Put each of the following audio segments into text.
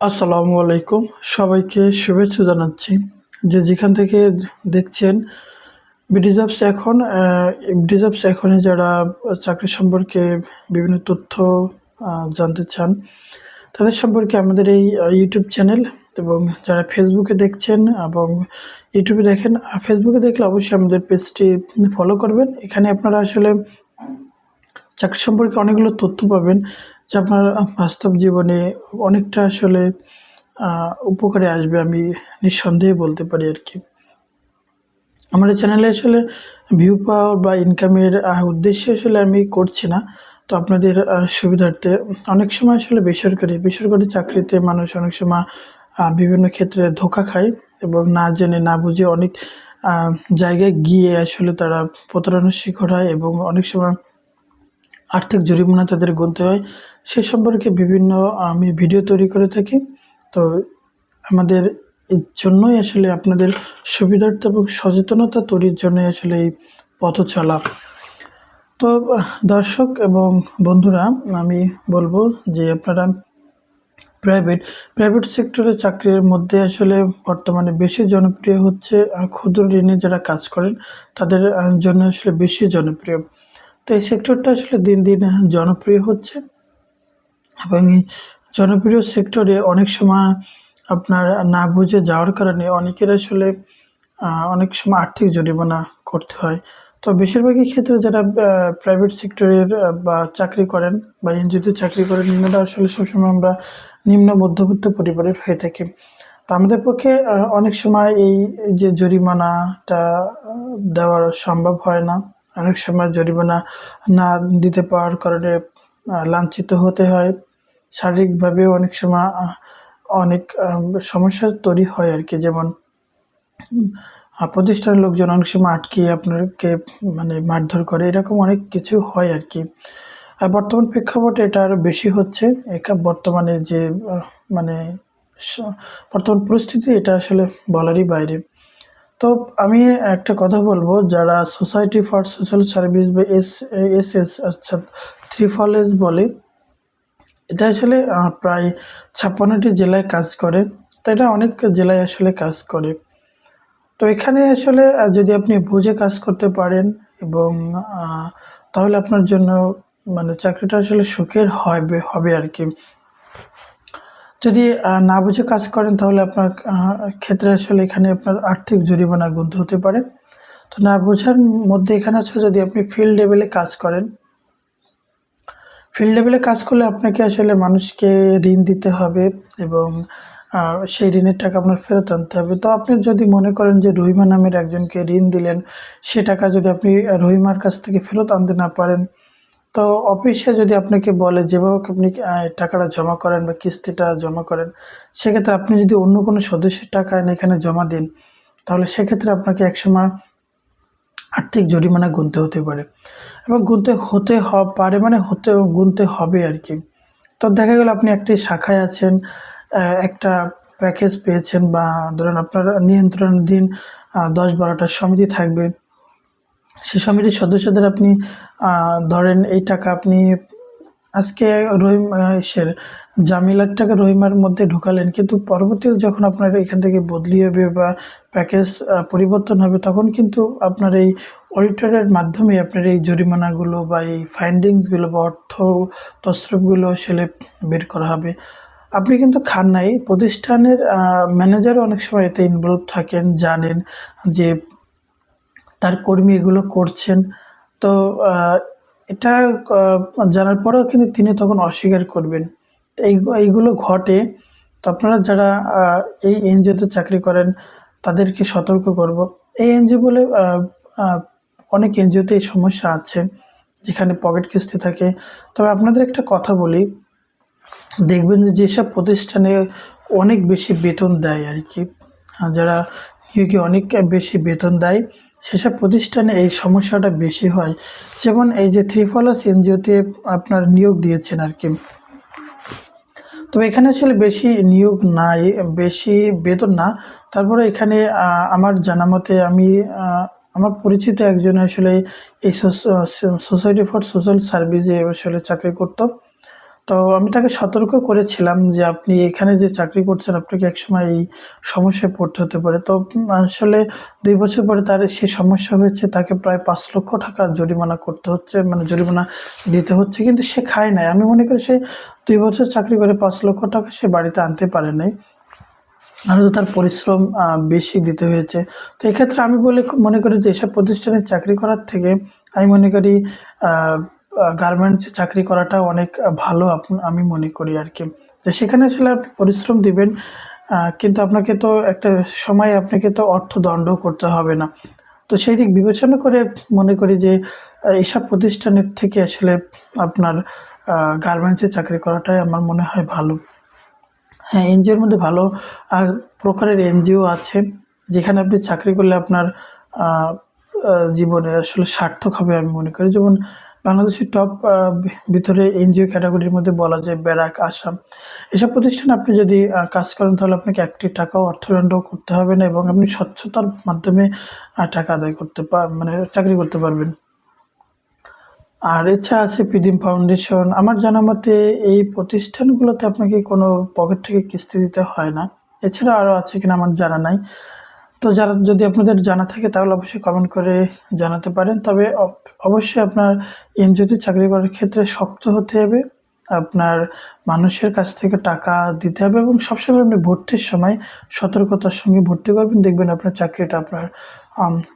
আসসালামু আলাইকুম। সবাইকে শুভেচ্ছা জানাচ্ছি। যে যেখান থেকে দেখছেন বিডিজবস এখন বিডিজবস এখনে যারা চাকরি সম্পর্কে বিভিন্ন তথ্য জানতে চান, তাদের সম্পর্কে আমাদের এই ইউটিউব চ্যানেল এবং যারা ফেসবুকে দেখছেন এবং ইউটিউবে দেখেন ফেসবুকে দেখলে অবশ্যই আমাদের পেজটি ফলো করবেন। এখানে আপনারা আসলে চাকরি সম্পর্কে অনেকগুলো তথ্য পাবেন। যা আপনার বাস্তব জীবনে অনেকটা আসলে উপকারে আসবে আমি নিঃসন্দেহে বলতে পারি আর কি। আমার চ্যানেলে আসলে ভিউ পাওয়ার বা ইনকামের উদ্দেশ্যে আসলে আমি করছি না। তো আপনাদের সুবিধার্থে অনেক সময় আসলে বেসরকারি বেসরকারি চাকরিতে মানুষ অনেক সময় বিভিন্ন ক্ষেত্রে ধোকা খায় এবং না জেনে, না বুঝে অনেক জায়গায় গিয়ে আসলে তারা প্রতারণার শিকার হয় এবং অনেক সময় আর্থিক জরিমানা তাদের গুনতে হয়। সে সম্পর্কে বিভিন্ন, আমি ভিডিও তৈরি করে থাকি। তো আমাদের এর জন্যই আসলে আপনাদের সুবিধার্থ এবং সচেতনতা তৈরির জন্যই আসলে এই পথ চলা। তো, দর্শক এবং বন্ধুরা, আমি বলব যে আপনারা প্রাইভেট প্রাইভেট সেক্টরে চাকরির মধ্যে আসলে বর্তমানে বেশি জনপ্রিয় হচ্ছে ক্ষুদ্র ঋণে যারা কাজ করেন, তাদের জন্য আসলে বেশি জনপ্রিয়। তো এই সেক্টরটা আসলে দিন দিন জনপ্রিয় হচ্ছে। এবং এই জনপ্রিয় সেক্টরে অনেক সময় আপনার না বুঝে যাওয়ার কারণে অনেকের আসলে অনেক সময় আর্থিক জরিমানা করতে হয়। তো বেশিরভাগই ক্ষেত্রে যারা প্রাইভেট সেক্টরের বা চাকরি করেন বা এনজিওতে চাকরি করেন, এনারা আসলে সবসময় আমরা নিম্ন মধ্যবিত্ত পরিবারের হয়ে থাকি। তো আমাদের পক্ষে অনেক সময় এই যে জরিমানাটা দেওয়ার সম্ভব হয় না। অনেক সময় জরিমানা না দিতে পাওয়ার কারণে লাঞ্ছিত হতে হয়। শারীরিকভাবেও অনেক সময় অনেক সমস্যা তৈরি হয় আর কি। যেমন প্রতিষ্ঠানের লোকজন অনেক সময় আটকে আপনাকে মানে মারধর করে, এরকম অনেক কিছু হয় আর কি। আর বর্তমান প্রেক্ষাপটে এটা আরও বেশি হচ্ছে। একা বর্তমানে যে মানে বর্তমান পরিস্থিতি, এটা আসলে বলারই বাইরে। তো আমি একটা কথা বলব, যারা সোসাইটি ফর সোশ্যাল সার্ভিস বা এস এস এস আচ্ছা ত্রিফল এস বলে এটা আসলে প্রায় ছাপ্পান্নটি জেলায় কাজ করে, তো এটা অনেক জেলায় আসলে কাজ করে। তো এখানে আসলে যদি আপনি বুঝে কাজ করতে পারেন এবং তাহলে আপনার জন্য মানে চাকরিটা আসলে সুখের হবে হবে আর কি। যদি না বুঝে কাজ করেন, তাহলে আপনার ক্ষেত্রে আসলে এখানে আপনার আর্থিক জরিমানা গুনতে হতে পারে। তো না বোঝার মধ্যে এখানে হচ্ছে যদি আপনি ফিল্ড লেভেলে কাজ করেন ফিল্ড লেভেলে কাজ করলে আপনাকে আসলে মানুষকে ঋণ দিতে হবে এবং সেই ঋণের টাকা আপনার ফেরত আনতে হবে। তো আপনি যদি মনে করেন যে রহিমা নামের একজনকে ঋণ দিলেন, সে টাকা যদি আপনি রহিমার কাছ থেকে ফেরত আনতে না পারেন, তো অফিসে যদি আপনাকে বলে যেভাবে আপনি টাকাটা জমা করেন বা কিস্তিটা জমা করেন, সেক্ষেত্রে আপনি যদি অন্য কোনো সদস্যের টাকা এখানে জমা দিন, তাহলে সেক্ষেত্রে আপনাকে একসময় আর্থিক জরিমানা গুনতে হতে পারে। এবং গুনতে হতে পারে মানে হতে, গুনতে হবে আর কি। তো দেখা গেল আপনি একটি শাখায় আছেন একটা প্যাকেজ পেয়েছেন বা ধরেন আপনার নিয়ন্ত্রণাধীন দিন দশ বারোটা সমিতি থাকবে। সে সমিতির সদস্যদের আপনি ধরেন এই টাকা আপনি আজকে রহিম ইসের জামিলার টাকা রহিমার মধ্যে ঢুকালেন। কিন্তু পরবর্তীতে যখন আপনার এখান থেকে বদলি হবে বা প্যাকেজ পরিবর্তন হবে, তখন কিন্তু আপনার এই অডিটরের মাধ্যমে আপনার এই জরিমানাগুলো বা এই ফাইন্ডিংসগুলো বা অর্থ তস্ত্রগুলো সেলে বের করা হবে। আপনি কিন্তু খান নাই প্রতিষ্ঠানের ম্যানেজারও অনেক সময় এতে ইনভলভ থাকেন, জানেন যে তার কর্মী এগুলো করছেন। তো এটা জানার পরেও কিন্তু তিনি তখন অস্বীকার করবেন। এই, এইগুলো ঘটে। তো আপনারা যারা এই এনজিওতে চাকরি করেন, তাদেরকে সতর্ক করব। এই এনজিও বলে অনেক এনজিওতে এই সমস্যা আছে, যেখানে পকেট কিস্তি থাকে। তবে আপনাদের একটা কথা বলি। দেখবেন যে যেসব প্রতিষ্ঠানে অনেক বেশি বেতন দেয় আর কি। যারা নিয়োগে অনেক বেশি বেতন দেয় সেসব প্রতিষ্ঠানে এই সমস্যাটা বেশি হয়। যেমন এই যে থ্রি থ্রিফলাস এনজিওতে আপনার নিয়োগ দিয়েছেন আর কি। তবে এখানে আসলে বেশি নিয়োগ নাই, বেশি বেতন না। তারপরে এখানে আমার জানা মতে আমি আমার পরিচিত একজন আসলে এই সোসাইটি ফর সোশ্যাল সার্ভিসে আসলে চাকরি করতো। তো আমি তাকে সতর্ক করেছিলাম যে আপনি এখানে যে চাকরি করছেন, আপনাকে একসময় এই সমস্যায় পড়তে হতে পারে। তো আসলে দুই বছর পরে তার সে সমস্যা হয়েছে, তাকে প্রায় পাঁচ লক্ষ টাকা জরিমানা করতে হচ্ছে মানে জরিমানা দিতে হচ্ছে, কিন্তু সে খায় নাই। আমি মনে করি সে দুই বছর চাকরি করে পাঁচ লক্ষ টাকা সে বাড়িতে আনতে পারে নাই। আর তার পরিশ্রম বেশি দিতে হয়েছে। তো এক্ষেত্রে আমি বলে মনে করি যে এসব প্রতিষ্ঠানে চাকরি করার থেকে আমি মনে করি গার্মেন্টসে চাকরি করাটা অনেক ভালো আমি মনে করি আর কি যে সেখানে আসলে আপনি পরিশ্রম দিবেন কিন্তু আপনাকে তো একটা সময় আপনাকে তো অর্থ অর্থদণ্ড করতে হবে না। তো সেই দিক বিবেচনা করে মনে করি যে এইসব প্রতিষ্ঠানের থেকে আসলে আপনার গার্মেন্টসে চাকরি করাটাই আমার মনে হয় ভালো। হ্যাঁ এনজিওর মধ্যে ভালো আর প্রকারের এনজিও আছে, যেখানে আপনি চাকরি করলে আপনার জীবনে আসলে সার্থক হবে আমি মনে করি। যেমন বাংলাদেশের টপ ভিতরে এনজিও ক্যাটাগরির মধ্যে বলা যায় ব্যারাক, আসাম। এসব প্রতিষ্ঠানে আপনি যদি কাজ করেন, তাহলে আপনাকে একটি টাকাও অর্থদণ্ড করতে হবে না এবং আপনি স্বচ্ছতার মাধ্যমে টাকা আদায় করতে পার মানে চাকরি করতে পারবেন। আর এছাড়া আছে পিডিম ফাউন্ডেশন আমার জানা মতে, এই প্রতিষ্ঠানগুলোতে আপনাকে কোনো পকেট থেকে কিস্তি দিতে হয় না। এছাড়া আরও আছে কিনা আমার জানা নাই। তো যারা যদি আপনাদের জানা থাকে, তাহলে অবশ্যই কমেন্ট করে জানাতে পারেন। তবে অবশ্যই আপনার এনজিওতে চাকরি করার ক্ষেত্রে শক্ত হতে হবে। আপনার মানুষের কাছ থেকে টাকা দিতে হবে এবং সবসময় আপনি ভর্তির সময় সতর্কতার সঙ্গে ভর্তি করবেন। দেখবেন আপনার চাকরিটা আপনার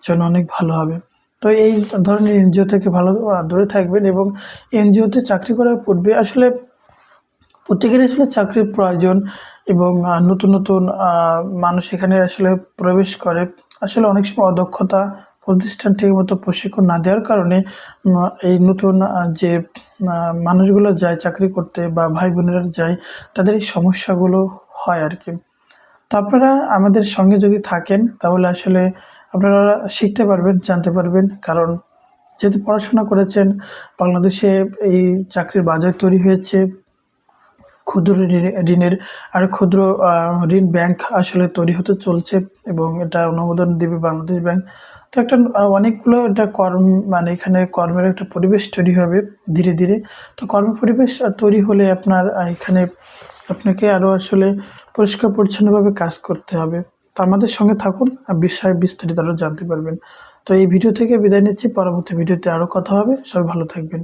জন্য অনেক ভালো হবে। তো এই ধরনের এনজিও থেকে ভালো দূরে থাকবেন এবং এনজিওতে চাকরি করার পূর্বে আসলে প্রত্যেকেরই আসলে চাকরির প্রয়োজন এবং নতুন নতুন মানুষ এখানে আসলে প্রবেশ করে। আসলে অনেক সময় অদক্ষতা প্রতিষ্ঠান ঠিক মতো প্রশিক্ষণ না দেওয়ার কারণে এই নতুন যে মানুষগুলো যায় চাকরি করতে বা ভাই বোনেরা যায়, তাদের এই সমস্যাগুলো হয় আর কি তো আপনারা আমাদের সঙ্গে যদি থাকেন, তাহলে আসলে আপনারা শিখতে পারবেন, জানতে পারবেন। কারণ যেহেতু পড়াশোনা করেছেন, বাংলাদেশে এই চাকরির বাজার তৈরি হয়েছে ক্ষুদ্র ঋণ- ঋণের আর ক্ষুদ্র ঋণ ব্যাংক আসলে তৈরি হতে চলছে এবং এটা অনুমোদন দেবে বাংলাদেশ ব্যাংক। তো একটা অনেকগুলো এটা কর্ম মানে এখানে কর্মের একটা পরিবেশ তৈরি হবে ধীরে ধীরে। তো কর্ম পরিবেশ তৈরি হলে আপনার এখানে আপনাকে আরও আসলে পরিষ্কার পরিচ্ছন্নভাবে কাজ করতে হবে। তো আমাদের সঙ্গে থাকুন বিষয়ে বিস্তারিত আরও জানতে পারবেন। তো এই ভিডিও থেকে বিদায় নিচ্ছি, পরবর্তী ভিডিওতে আরও কথা হবে। সবাই ভালো থাকবেন।